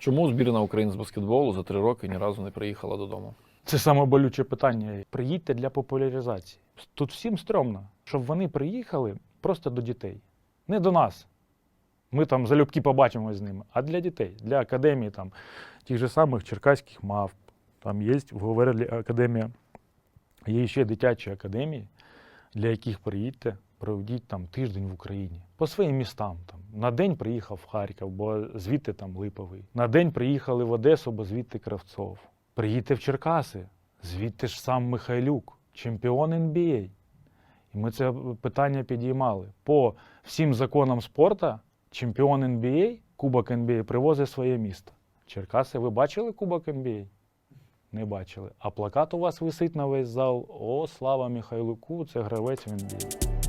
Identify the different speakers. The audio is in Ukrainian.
Speaker 1: Чому збірна України з баскетболу за три роки ні разу не приїхала додому?
Speaker 2: Це саме болюче питання. Приїдьте для популяризації. Тут всім стрьомно, щоб вони приїхали просто до дітей. Не до нас. Ми там залюбки побачимо з ними, а для дітей, для академії там, тих же самих черкаських мав. Там є в Говерлі академія, є ще дитячі академії, для яких приїдьте, проведіть там тиждень в Україні. По своїм містам. Там. На день приїхав в Харків, бо звідти там Липовий. На день приїхали в Одесу, бо звідти Кравцов. Приїдьте в Черкаси, звідти ж сам Михайлюк, чемпіон НБА. І ми це питання підіймали. По всім законам спорту чемпіон НБА, Кубок НБА привозить своє місто. Черкаси, ви бачили Кубок НБА? Не бачили. А плакат у вас висить на весь зал. О, слава Михайлуку, це гравець в НБА.